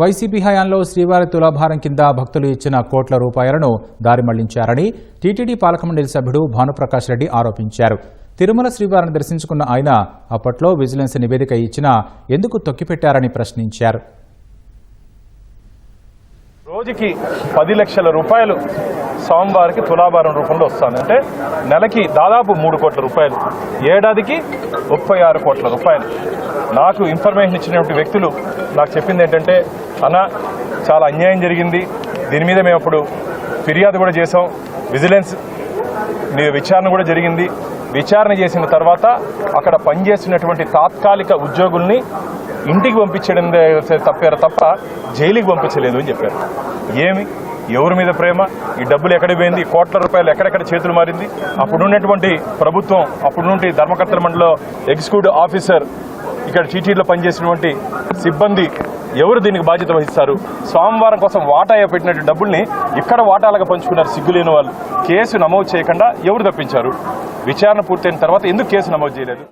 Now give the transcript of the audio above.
YCP హయాంలో శ్రీవారి తులాభారం కింద భక్తులు ఇచ్చిన కోట్ల రూపాయలను దారి మళ్ళించారని టీటీడీ పాలకమండలి సభ్యుడు భానుప్రకాష్ రెడ్డి ఆరోపించారు. తిరుమల శ్రీవారిని దర్శించుకున్న ఆయన అప్పట్లో విజిలెన్స్ నివేదిక ఇచ్చినా ఎందుకు తొక్కిపెట్టారని ప్రశ్నించారు. రోజుకి పది లక్షల రూపాయలు స్వామివారికి తులాభారం రూపంలో వస్తుంది అంటే నెలకి దాదాపు మూడు కోట్ల రూపాయలు. ఏడాదికి ముప్పై ఆరు కోట్ల రూపాయలు. నాకు ఇన్ఫర్మేషన్ ఇచ్చినటువంటి వ్యక్తులు నాకు చెప్పింది ఏంటంటే అన్న చాలా అన్యాయం జరిగింది. దీని మీద మేము అప్పుడు ఫిర్యాదు కూడా చేసాం విజిలెన్స్ ని- విచారణ కూడా జరిగింది. విచారణ చేసిన తర్వాత అక్కడ పనిచేసినటువంటి తాత్కాలిక ఉద్యోగుల్ని ఇంటికి పంపించడం తప్పారు తప్ప జైలుకి పంపించలేదు అని చెప్పారు. ఏమి? ఎవరి మీద ప్రేమ? ఈ డబ్బులు ఎక్కడ పోయింది? కోట్ల రూపాయలు ఎక్కడెక్కడ చేతులు మారింది? అప్పుడున్నటువంటి ప్రభుత్వం అప్పుడున్నటువంటి ధర్మకర్తల మండలిలో ఎగ్జిక్యూటివ్ ఆఫీసర్ ఇక్కడ టీటీలో పనిచేసినటువంటి సిబ్బంది ఎవరు దీనికి బాధ్యత వహిస్తారు? సోమవారం కోసం వాటా పెట్టినట్టు డబ్బుల్ని ఇక్కడ వాటాలుగా పంచుకున్నారు సిగ్గులేని వాళ్ళు. కేసు నమోదు చేయకుండా ఎవరు తప్పించారు? విచారణ పూర్తయిన తర్వాత ఎందుకు కేసు నమోదు చేయలేదు?